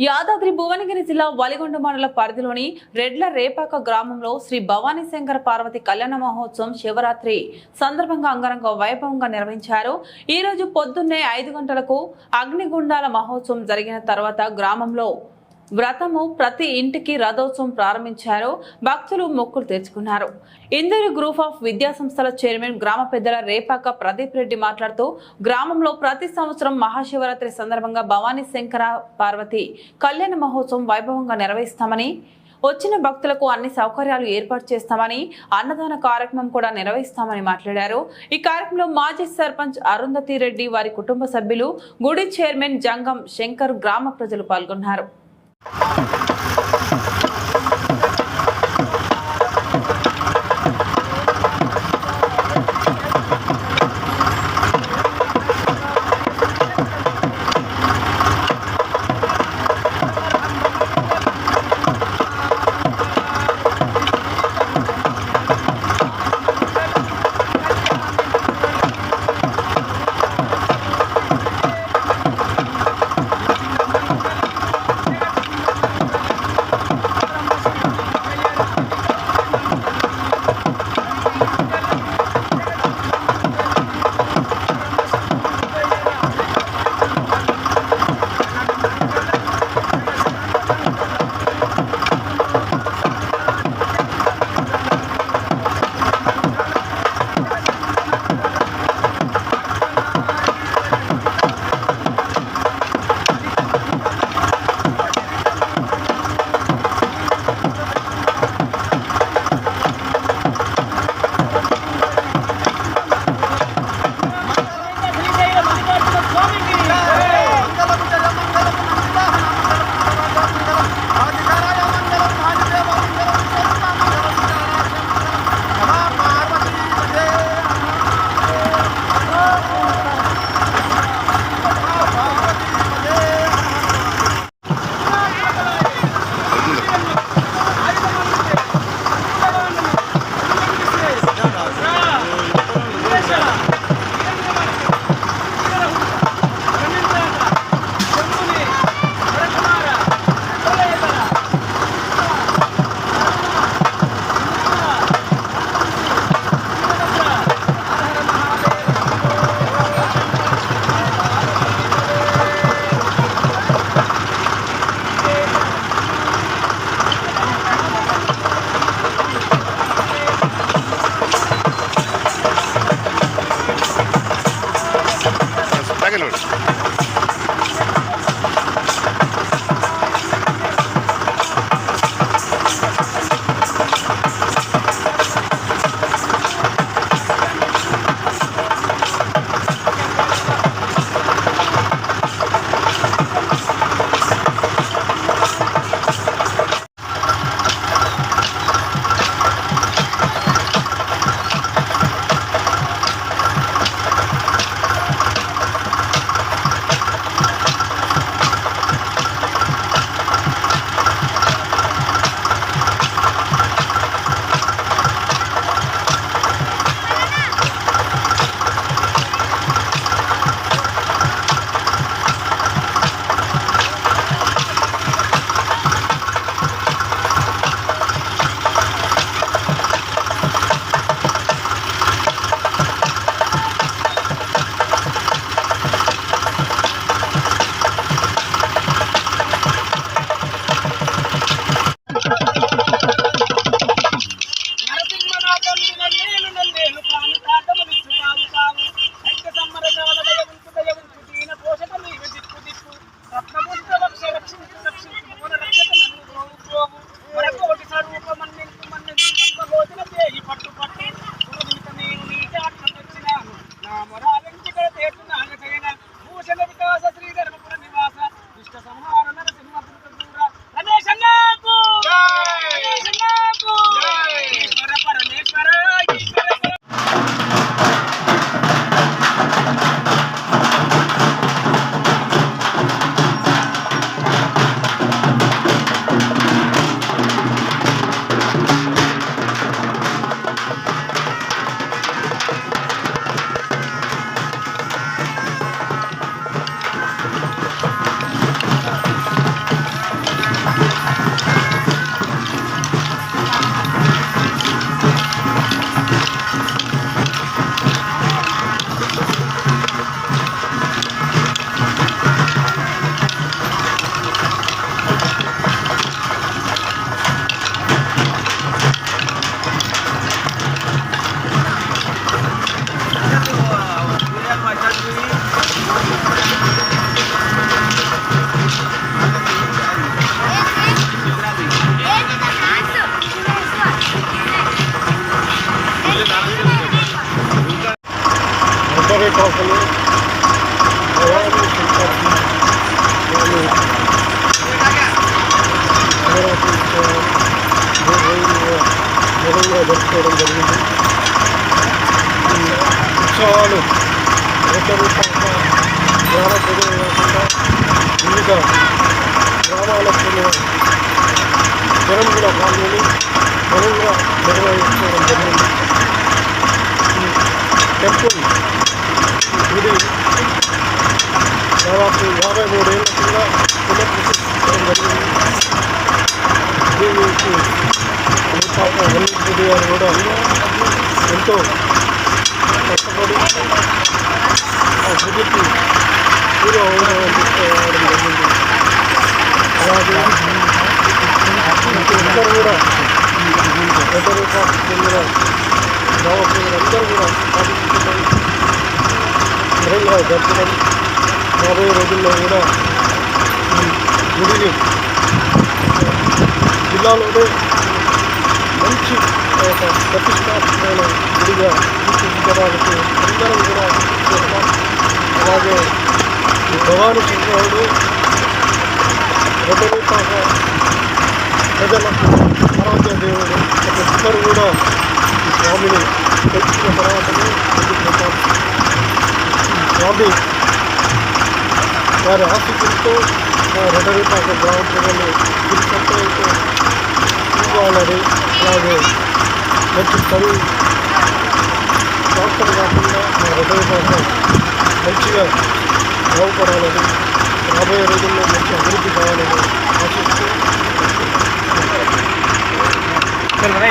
యాదాద్రి భువనగిరి జిల్లా వలిగొండ మండల పరిధిలోని రెడ్ల రేపాక గ్రామంలో శ్రీ భవానీ శంకర పార్వతి కళ్యాణ మహోత్సవం శివరాత్రి సందర్భంగా అంగరంగ వైభవంగా నిర్వహించారు. ఈ రోజు పొద్దున్నే ఐదు గంటలకు అగ్నిగుండాల మహోత్సవం జరిగిన తర్వాత గ్రామంలో వ్రతము ప్రతి ఇంటికి రథోత్సవం ప్రారంభించారు. భక్తులు మొక్కులు తెచ్చుకున్నారు ఇందూరు గ్రూప్ ఆఫ్ విద్యా సంస్థల చైర్మన్ గ్రామ పెద్దల రేపాక ప్రదీప్ రెడ్డి మాట్లాడుతూ గ్రామంలో ప్రతి సంవత్సరం మహాశివరాత్రి సందర్భంగా భవానీ శంకర పార్వతి కళ్యాణ మహోత్సవం వైభవంగా నిర్వహిస్తామని వచ్చిన భక్తులకు అన్ని సౌకర్యాలు ఏర్పాటు చేస్తామని అన్నదాన కార్యక్రమం కూడా నిర్వహిస్తామని మాట్లాడారు. ఈ కార్యక్రమంలో మాజీ సర్పంచ్ అరుంధతి రెడ్డి వారి కుటుంబ సభ్యులు గుడి చైర్మన్ జంగం శంకర్ గ్రామ ప్రజలు పాల్గొన్నారు. Thank you. పర్యాటకులు నిర్వహంగా జరుపుకోవడం జరిగింది ఉత్సవాలు రూపంగా గ్రామ ప్రజలు కాకుండా వివిధ గ్రామాలకు జనం కూడా పాల్గొని ఘనంగా జరిగింది టెంపుల్ గుడి దాదాపు యాభై మూడేళ్ల కింద పునఃప్రతిష్ఠించడం జరిగింది దీనికి పాప వల్లి గారు కూడా ఎంతో కష్టపడి ఆ గుడికి హీరో అవడం తీసుకురావడం జరిగింది అలాగే అందరూ కూడా ఇతరు చెందిన గ్రామ ప్రజలందరూ కూడా పాటిస్తున్నాయి ఘనంగా జరపడం రాబోయే రోజుల్లో కూడా ఈ గుడిని జిల్లాలోనే మంచి ఒక ప్రతిష్టాత్మకమైన గుడిగా తీర్చిదిద్దడానికి అందరం కూడా చేస్తాం అలాగే ఈ భవానీ శంకరుడు రథరూపాక ప్రజలకు ఆరాధ్య దేవుడు ప్రతి ఒక్కరు కూడా ఈ స్వామిని ఈ వారి ఆఫీసులతో మా రథరూపాక గ్రామ ప్రజలు గురి సంతోషంతో అలాగే మంచి చదువు డాక్టర్ కాకుండా మా రథరూపాక మంచిగా బాగుపడాలని రాబోయే రోజుల్లో మంచి అభివృద్ధి కావాలని ఆశిస్తూ